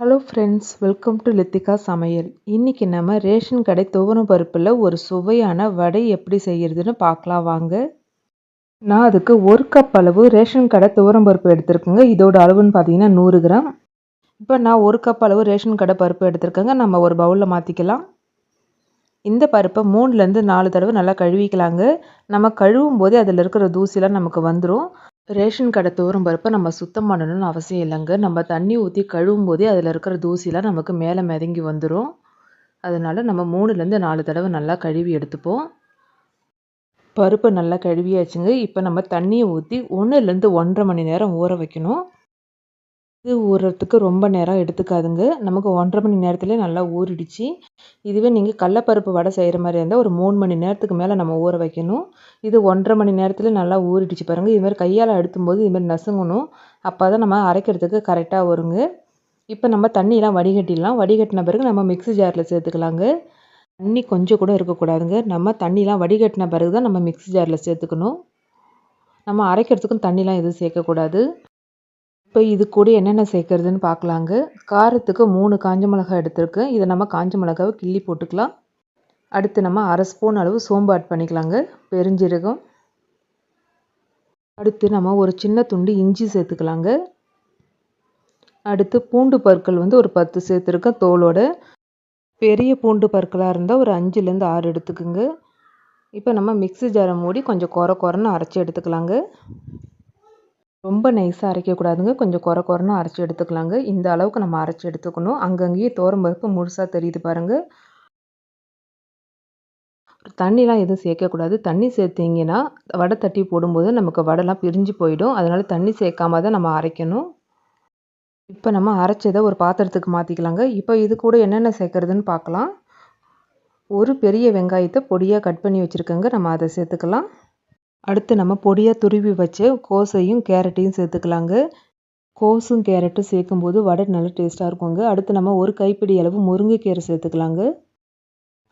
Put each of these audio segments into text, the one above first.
Hello friends welcome to Lithika சமையல் இன்றைக்கி நம்ம ரேஷன் கடை துவரம் பருப்பில் ஒரு சுவையான வடை எப்படி செய்கிறதுன்னு பார்க்கலாம் வாங்க. நான் அதுக்கு ஒரு கப் அளவு ரேஷன் கடை துவரம் பருப்பு எடுத்திருக்கேங்க. இதோட அளவுன்னு பார்த்தீங்கன்னா நூறு கிராம். இப்போ நான் ஒரு கப் அளவு ரேஷன் கடை பருப்பு எடுத்திருக்கேங்க. நம்ம ஒரு பவுலில் மாற்றிக்கலாம் இந்த பருப்பை மூணுலேருந்து நாலு தடவை நல்லா கழுவிக்கலாங்க. நம்ம கழுவும் போதே அதில் இருக்கிற தூசிலாம் நமக்கு வந்துடும் ரேஷன் கடை தோறும் பருப்பை நம்ம சுத்தம் பண்ணணும்னு அவசியம் இல்லைங்க. நம்ம தண்ணி ஊற்றி கழுவும் போதே அதில் இருக்கிற தூசிலாம் நமக்கு மேலே மிதங்கி வந்துடும் அதனால் நம்ம மூணுலேருந்து நாலு தடவை நல்லா கழுவி எடுத்துப்போம். பருப்பை நல்லா கழுவியாச்சுங்க. இப்போ நம்ம தண்ணியை ஊற்றி ஒன்றுலேருந்து ஒன்றரை மணி நேரம் ஊற வைக்கணும். இது ஊறுறதுக்கு ரொம்ப நேரம் எடுத்துக்காதுங்க. நமக்கு ஒன்றரை மணி நேரத்துலேயே நல்லா ஊறிடுச்சு. இதுவே நீங்கள் கடலப்பருப்பு வடை செய்கிற மாதிரி இருந்தால் ஒரு மூணு மணி நேரத்துக்கு மேலே நம்ம ஊற வைக்கணும். இது ஒன்றரை மணி நேரத்தில் நல்லா ஊறிடுச்சு பாருங்கள் இதுமாதிரி கையால் அழுத்தும்போது இதுமாதிரி நசுங்கணும். அப்போ தான் நம்ம அரைக்கிறதுக்கு கரெக்டாக வருங்க. இப்போ நம்ம தண்ணியெலாம் வடிகட்டிடலாம். வடிகட்டின பிறகு நம்ம மிக்ஸி ஜாரில் சேர்த்துக்கலாங்க. தண்ணி கொஞ்சம் கூட இருக்கக்கூடாதுங்க. நம்ம தண்ணிலாம் வடிகட்டின பிறகு தான் நம்ம மிக்ஸி ஜாரில் சேர்த்துக்கணும். நம்ம அரைக்கிறதுக்கும் தண்ணிலாம் எதுவும் சேர்க்கக்கூடாது. இப்போ இது கூட என்னென்ன சேர்க்குறதுன்னு பார்க்கலாங்க காரத்துக்கு மூணு காஞ்ச மிளகாய் எடுத்திருக்கேன். இதை நம்ம காஞ்ச மிளகாவை கிள்ளி போட்டுக்கலாம். அடுத்து நம்ம அரை ஸ்பூன் அளவு சோம்பு ஆட் பண்ணிக்கலாங்க. பெருஞ்சீரகம். அடுத்து நம்ம ஒரு சின்ன துண்டு இஞ்சி சேர்த்துக்கலாங்க. அடுத்து பூண்டு பற்கள் வந்து ஒரு பத்து சேர்த்துருக்கேன் தோலோட. பெரிய பூண்டு பற்களாக இருந்தால் ஒரு அஞ்சுலேருந்து ஆறு எடுத்துக்குங்க. இப்போ நம்ம மிக்ஸி ஜாரை மூடி கொஞ்சம் குறை குறைன்னு அரைச்சி எடுத்துக்கலாங்க. ரொம்ப நைஸாக அரைக்கக்கூடாதுங்க. கொஞ்சம் குறை குறைன்னு அரைச்சி எடுத்துக்கலாங்க. இந்த அளவுக்கு நம்ம அரைச்சி எடுத்துக்கணும். அங்கங்கேயே தோரம்பருப்பு முழுசாக தெரியுது பாருங்கள் தண்ணிலாம் எதுவும் சேர்க்கக்கூடாது. தண்ணி சேர்த்திங்கன்னா வடை தட்டி போடும்போது நமக்கு வடைலாம் பிரிஞ்சு போயிடும். அதனால் தண்ணி சேர்க்காம தான் நம்ம அரைக்கணும். இப்போ நம்ம அரைச்சதை ஒரு பாத்திரத்துக்கு மாற்றிக்கலாங்க இப்போ இது கூட என்னென்ன சேர்க்குறதுன்னு பார்க்கலாம். ஒரு பெரிய வெங்காயத்தை பொடியாக கட் பண்ணி வச்சுருக்கேங்க. நம்ம அதை சேர்த்துக்கலாம். அடுத்து நம்ம பொடியாக துருவி வச்சு கோஸையும் கேரட்டையும் சேர்த்துக்கலாங்க. கோஸும் கேரட்டும் சேர்க்கும்போது வடை நல்லா டேஸ்ட்டாக இருக்குங்க. அடுத்து நம்ம ஒரு கைப்பிடி அளவு முருங்கைக்கீரை சேர்த்துக்கலாங்க.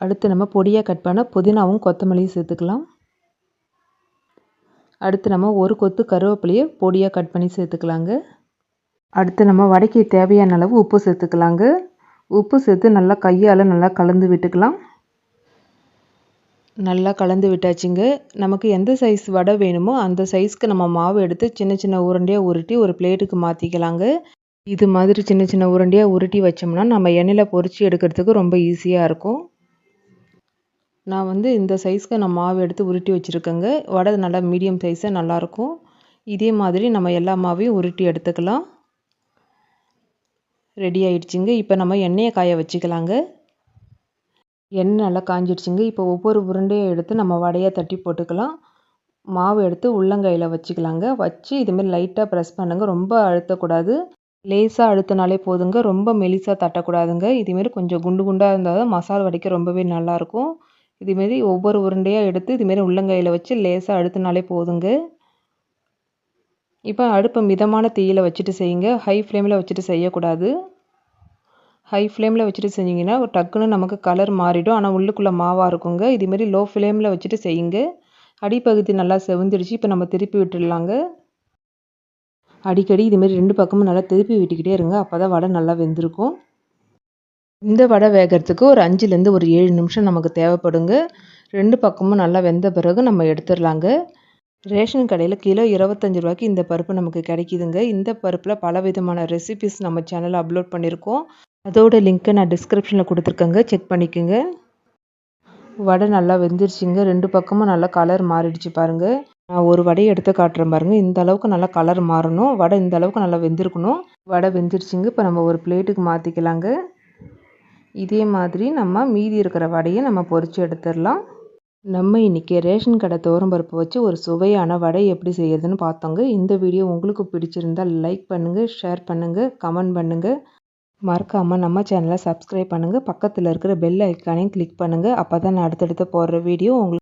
அடுத்து நம்ம பொடியாக கட் பண்ண புதினாவும் கொத்தமல்லியும் சேர்த்துக்கலாம். அடுத்து நம்ம ஒரு கொத்து கருவேப்பிலையை பொடியாக கட் பண்ணி சேர்த்துக்கலாங்க. அடுத்து நம்ம வடைக்கு தேவையான அளவு உப்பு சேர்த்துக்கலாங்க. உப்பு சேர்த்து நல்லா கையால் நல்லா கலந்து விட்டுக்கலாம். நல்லா கலந்து விட்டாச்சுங்க. நமக்கு எந்த சைஸ் வடை வேணுமோ அந்த சைஸ்க்கு நம்ம மாவு எடுத்து சின்ன சின்ன உருண்டையாக உருட்டி ஒரு பிளேட்டுக்கு மாற்றிக்கலாங்க இது மாதிரி சின்ன சின்ன உருண்டையாக உருட்டி வச்சோம்னா நம்ம எண்ணெயில் பொறிச்சு எடுக்கிறதுக்கு ரொம்ப ஈஸியாக இருக்கும். நான் வந்து இந்த சைஸ்க்கு நான் மாவு எடுத்து உருட்டி வச்சுருக்கேங்க. வடை நல்லா மீடியம் சைஸாக நல்லாயிருக்கும் இதே மாதிரி நம்ம எல்லா மாவையும் உருட்டி எடுத்துக்கலாம். ரெடி ஆகிடுச்சிங்க இப்போ நம்ம எண்ணெயை காய வச்சுக்கலாங்க. எண்ணெய் நல்லா காஞ்சிடுச்சுங்க. இப்போ ஒவ்வொரு உருண்டையை எடுத்து நம்ம வடையாக தட்டி போட்டுக்கலாம். மாவு எடுத்து உள்ளங்கையில் வச்சுக்கலாங்க. வச்சு இதுமாரி லைட்டாக ப்ரெஸ் பண்ணுங்க. ரொம்ப அழுத்தக்கூடாது. லேசாக அழுத்தினாலே போதுங்க. ரொம்ப மெலிசாக தட்டக்கூடாதுங்க. இதுமாரி கொஞ்சம் குண்டு குண்டாக இருந்தால் தான் மசாலா வடைக்க ரொம்பவே நல்லாயிருக்கும். இதுமாரி ஒவ்வொரு உருண்டையாக எடுத்து இதுமாரி உள்ளங்கையில் வச்சு லேசாக அழுத்தினாலே போதுங்க. இப்போ அடுப்பை மிதமான தீயில் வச்சுட்டு செய்யுங்க. ஹை ஃப்ளேமில் வச்சுட்டு செய்யக்கூடாது. ஹை ஃப்ளேமில் வச்சுட்டு செஞ்சிங்கன்னா டக்குன்னு நமக்கு கலர் மாறிடும். ஆனால் உள்ளுக்குள்ளே மாவாக இருக்குங்க. இதுமாரி லோ ஃப்ளேமில் வச்சுட்டு செய்யுங்க. அடிப்பகுதி நல்லா செவந்துடுச்சு இப்போ நம்ம திருப்பி விட்டுடலாங்க. அடிக்கடி இதுமாரி ரெண்டு பக்கமும் நல்லா திருப்பி விட்டுக்கிட்டே இருங்க. அப்போ தான் வடை நல்லா வெந்திருக்கும். இந்த வடை வேகிறதுக்கு ஒரு அஞ்சுலேருந்து ஒரு ஏழு நிமிஷம் நமக்கு தேவைப்படுங்க. ரெண்டு பக்கமும் நல்லா வெந்த பிறகு நம்ம எடுத்துடலாங்க. ரேஷன் கடையில் கிலோ இருபத்தஞ்சி ரூபாய்க்கு இந்த பருப்பு நமக்கு கிடைக்கிதுங்க. இந்த பருப்பில் பல விதமான ரெசிபிஸ் நம்ம சேனலில் அப்லோட் பண்ணியிருக்கோம் அதோட லிங்க்கை நான் டிஸ்கிரிப்ஷனில் கொடுத்துருக்கேங்க. செக் பண்ணிக்கோங்க. வடை நல்லா வெந்துருச்சுங்க. ரெண்டு பக்கமும் நல்லா கலர் மாறிடுச்சு பாருங்கள் நான் ஒரு வடையை எடுத்து காட்டுறேன் பாருங்கள் இந்த அளவுக்கு நல்லா கலர் மாறணும். வடை இந்த அளவுக்கு நல்லா வெந்திருக்கணும். வடை வெந்துருச்சுங்க. இப்போ நம்ம ஒரு பிளேட்டுக்கு மாற்றிக்கலாங்க இதே மாதிரி நம்ம மீதி இருக்கிற வடையை நம்ம பொறிச்சு எடுத்துடலாம். நம்ம இன்றைக்கி ரேஷன் கடை பருப்பு வச்சு ஒரு சுவையான வடை எப்படி செய்யறதுன்னு பார்த்தோங்க. இந்த வீடியோ உங்களுக்கு பிடிச்சிருந்தால் லைக் பண்ணுங்கள் ஷேர் பண்ணுங்கள் கமெண்ட் பண்ணுங்கள் மறக்காமல் நம்ம சேனலை சப்ஸ்கிரைப் பண்ணுங்கள் பக்கத்தில் இருக்கிற பெல் ஐக்கானையும் கிளிக் பண்ணுங்கள் அப்போ தான் நான் அடுத்தடுத்து போடுற வீடியோ உங்களுக்கு